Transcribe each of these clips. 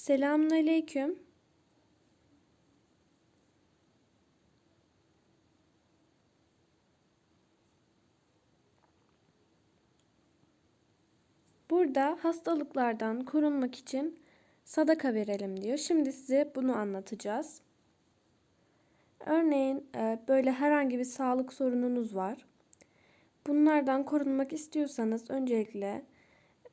Selamünaleyküm. Burada hastalıklardan korunmak için sadaka verelim diyor. Şimdi size bunu anlatacağız. Örneğin e, böyle herhangi bir sağlık sorununuz var. Bunlardan korunmak istiyorsanız öncelikle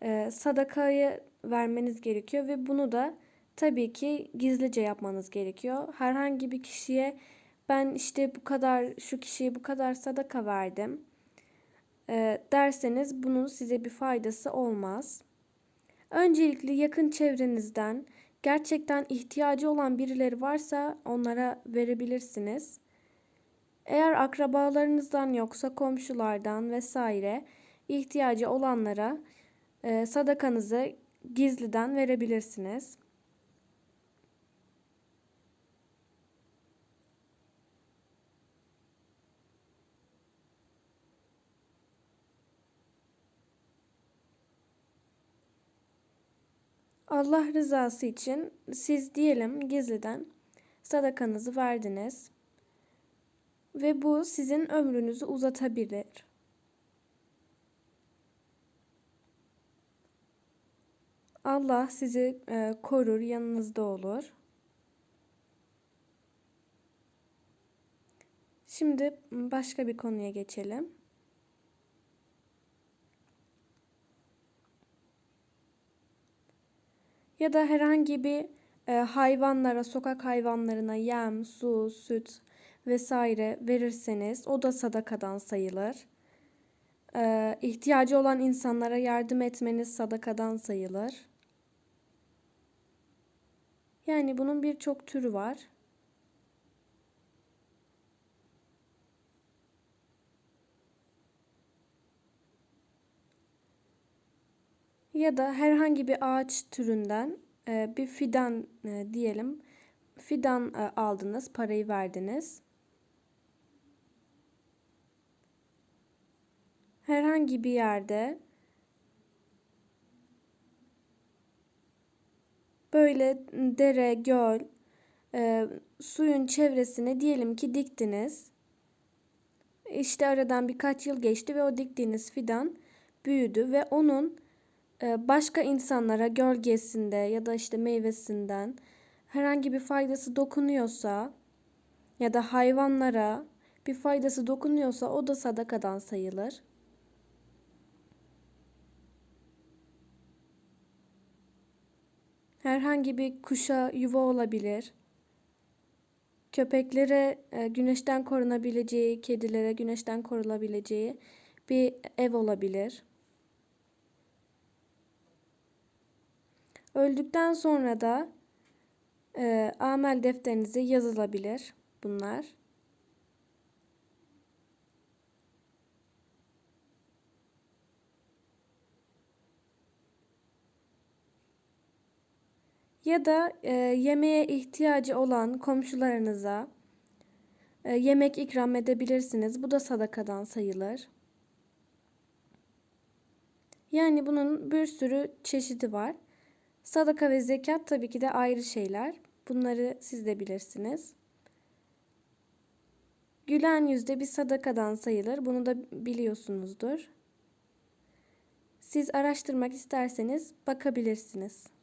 e, sadakayı vermeniz gerekiyor ve bunu da tabii ki gizlice yapmanız gerekiyor. Herhangi bir kişiye ben işte bu kadar şu kişiye bu kadar sadaka verdim e, derseniz bunun size bir faydası olmaz. Öncelikle yakın çevrenizden gerçekten ihtiyacı olan birileri varsa onlara verebilirsiniz. Eğer akrabalarınızdan yoksa komşulardan vesaire ihtiyacı olanlara e, sadakanızı gizliden verebilirsiniz. Allah rızası için siz diyelim gizliden sadakanızı verdiniz ve bu sizin ömrünüzü uzatabilir. Allah sizi e, korur, yanınızda olur. Şimdi başka bir konuya geçelim. Ya da herhangi bir e, hayvanlara, sokak hayvanlarına yem, su, süt vesaire verirseniz o da sadakadan sayılır. E, ihtiyacı olan insanlara yardım etmeniz sadakadan sayılır. Yani bunun birçok türü var. Ya da herhangi bir ağaç türünden e, bir fidan e, diyelim. Fidan e, aldınız, parayı verdiniz. Herhangi bir yerde böyle dere, göl, suyun çevresine diyelim ki diktiniz. İşte aradan birkaç yıl geçti ve o diktiğiniz fidan büyüdü ve onun ee, başka insanlara gölgesinde ya da işte meyvesinden herhangi bir faydası dokunuyorsa ya da hayvanlara bir faydası dokunuyorsa o da sadakadan sayılır. Herhangi bir kuşa yuva olabilir. Köpeklere e, güneşten korunabileceği, kedilere güneşten korulabileceği bir ev olabilir. Öldükten sonra da e, amel defterinize yazılabilir bunlar. Ya da e, yemeğe ihtiyacı olan komşularınıza e, yemek ikram edebilirsiniz. Bu da sadakadan sayılır. Yani bunun bir sürü çeşidi var. Sadaka ve zekat tabii ki de ayrı şeyler. Bunları siz de bilirsiniz. Gülen yüzde bir sadakadan sayılır. Bunu da biliyorsunuzdur. Siz araştırmak isterseniz bakabilirsiniz.